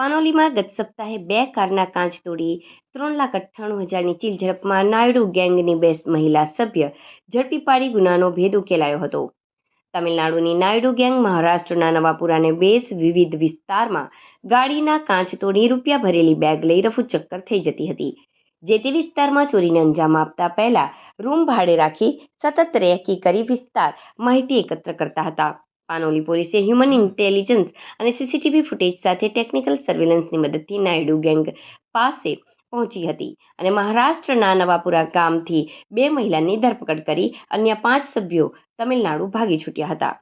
પાનોલીમાં ગત સપ્તાહે બે કારના કાચ તોડી ત્રણ લાખ અઠ્ઠાણું હજારની ચીલ ઝડપમાં નાયડુ ગેંગની બે મહિલા સભ્ય ઝડપી પાડી ગુનાનો ભેદ ઉકેલાયો હતો. તમિલનાડુની નાયડુ ગેંગ મહારાષ્ટ્રના નવાપુરાને બેસ વિવિધ વિસ્તારમાં ગાડીના કાચ તોડી રૂપિયા ભરેલી બેગ લઈ રફુ ચક્કર થઈ જતી હતી. જે તે વિસ્તારમાં ચોરીને અંજામ આપતા પહેલા રૂમ ભાડે રાખી સતત રેકી કરી વિસ્તાર માહિતી એકત્ર કરતા હતા. પાનોલી પોલીસે હ્યુમન ઇન્ટેલિજન્સ અને સીસીટીવી ફૂટેજ સાથે ટેકનિકલ સર્વેલન્સની મદદથી નાયડુ ગેંગ પાસે પહોંચી હતી અને મહારાષ્ટ્રના નવાપુરા ગામથી બે મહિલાની ધરપકડ કરી અન્ય પાંચ સભ્યો તમિલનાડુ ભાગી છૂટ્યા હતા.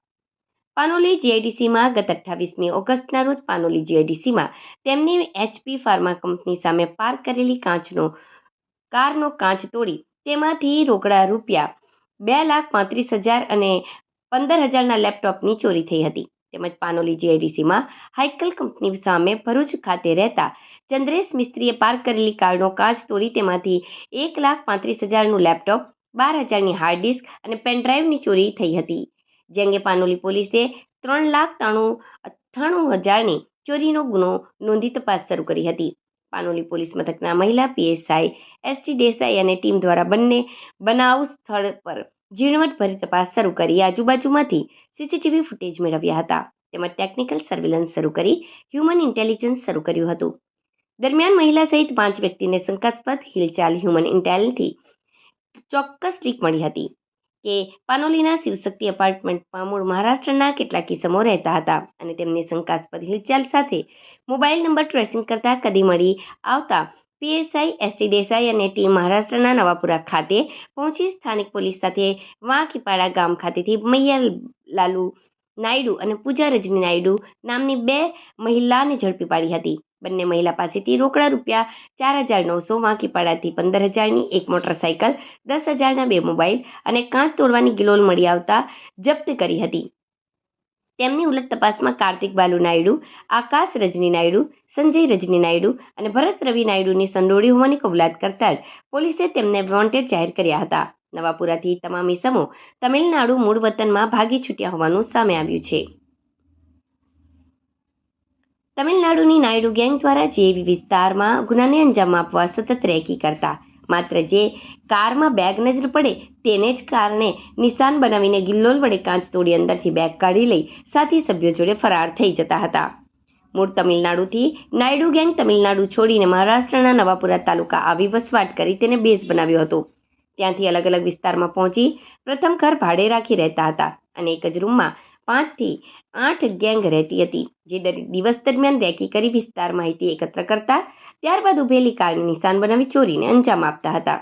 પાનોલી જીઆઈડીસીમાં ગત અઠ્ઠાવીસમી ઓગસ્ટના રોજ પાનોલી જીઆઈડીસીમાં તેમની એચપી ફાર્મા કંપની સામે પાર્ક કરેલી કાચનો, કારનો કાચ તોડી તેમાંથી રોકડા રૂપિયા બે લાખ પાંત્રીસ હજાર અને પંદર હજારના લેપટોપની ચોરી થઈ હતી. તેમજ પાનોલી જીઆઈડીસીમાં હાઇકલ કંપની સામે ભરૂચ ખાતે રહેતા ચંદ્રેશ મિસ્ત્રીએ પાર્ક કરેલી કારનો કાચ તોડી તેમાંથી એક લાખ પાંત્રીસ હજારનું લેપટોપ, બાર હજારની હાર્ડ ડિસ્ક અને પેનડ્રાઈવની ચોરી થઈ હતી. જે અંગે પાનોલી પોલીસે ત્રણ લાખ ત્રાણું, અઠ્ઠાણું હજારની ચોરીનો ગુનો નોંધી તપાસ શરૂ કરી હતી. પાનોલી પોલીસ મથકના મહિલા પીએસઆઈ એસટી દેસાઈ અને ટીમ દ્વારા બંને બનાવ સ્થળ પર ઝીણવટભરી તપાસ શરૂ કરી. આજુબાજુમાંથી સીસીટીવી ફૂટેજ મેળવ્યા હતા. તેમજ ટેકનિકલ સર્વેલન્સ શરૂ કરી. હ્યુમન ઇન્ટેલિજન્સ શરૂ કર્યું હતું. દરમિયાન મહિલા સહિત પાંચ વ્યક્તિને શંકાસ્પદ હિલચાલ હ્યુમન ઇન્ટેલથી ચોક્કસ લીક મળી હતી કે પાનોલીના શિવશક્તિ એપાર્ટમેન્ટમાં મૂળ મહારાષ્ટ્રના કેટલાક કિસમો રહેતા હતા અને તેમની શંકાસ્પદ હિલચાલ સાથે મોબાઈલ નંબર ટ્રેસિંગ કરતા કદી મળી આવતા પીએસઆઈ, એસટી દેસાઈ અને ટીમ મહારાષ્ટ્રના નવાપુરા ખાતે પહોંચી સ્થાનિક પોલીસ સાથે વાંકીપાડા ગામ ખાતેથી મૈયા લાલુ નાયડુ અને પૂજા રજની નાયડુ નામની બે મહિલાને ઝડપી પાડી હતી. બંને મહિલા પાસેથી રોકડા રૂપિયા ચાર હજાર નવસો વાંકીપાડાથી પંદર હજારની એક મોટરસાઇકલ દસ હજારના બે મોબાઈલ અને કાચ તોડવાની ગિલોલ મળી આવતા જપ્ત કરી હતી. તેમની ઉલટ તપાસમાં કાર્તિક બાલુ નાયડુ, આકાશ રજની નાયડુ, સંજય રજની નાયડુ અને ભરત રવિ નાયડુની સંડોળી હોવાની કબૂલાત કરતા જ પોલીસે તેમને વોન્ટેડ જાહેર કર્યા હતા. નવાપુરાથી તમામ ઇસમો તમિલનાડુ મૂળ વતનમાં ભાગી છૂટ્યા હોવાનું સામે આવ્યું છે. તમિલનાડુની નાયડુ ગેંગ દ્વારા જેવી વિસ્તારમાં ગુનાને અંજામ આપવા સતત રેકી કરતા માત્ર જે કારમાં બેગ નજર પડે તેને જ કારણે નિશાન બનાવીને ગિલ્લોલ વડે કાચ તોડી અંદરથી બેગ કાઢી લઈ સાથી સભ્યો જોડે ફરાર થઈ જતા હતા. મૂળ તમિલનાડુથી નાયડુ ગેંગ તમિલનાડુ છોડીને મહારાષ્ટ્રના નવાપુરા તાલુકા આવી વસવાટ કરી તેને બેઝ બનાવ્યો હતો. ત્યાંથી અલગ અલગ વિસ્તારમાં પહોંચી પ્રથમ ઘર ભાડે રાખી રહેતા હતા અને એક જ રૂમમાં પાંચથી આઠ ગેંગ રહેતી હતી, જે દિવસ દરમિયાન રેકી કરી વિસ્તાર માહિતી એકત્ર કરતા, ત્યારબાદ ઉભેલી કારની નિશાન બનાવી ચોરીને અંજામ આપતા હતા.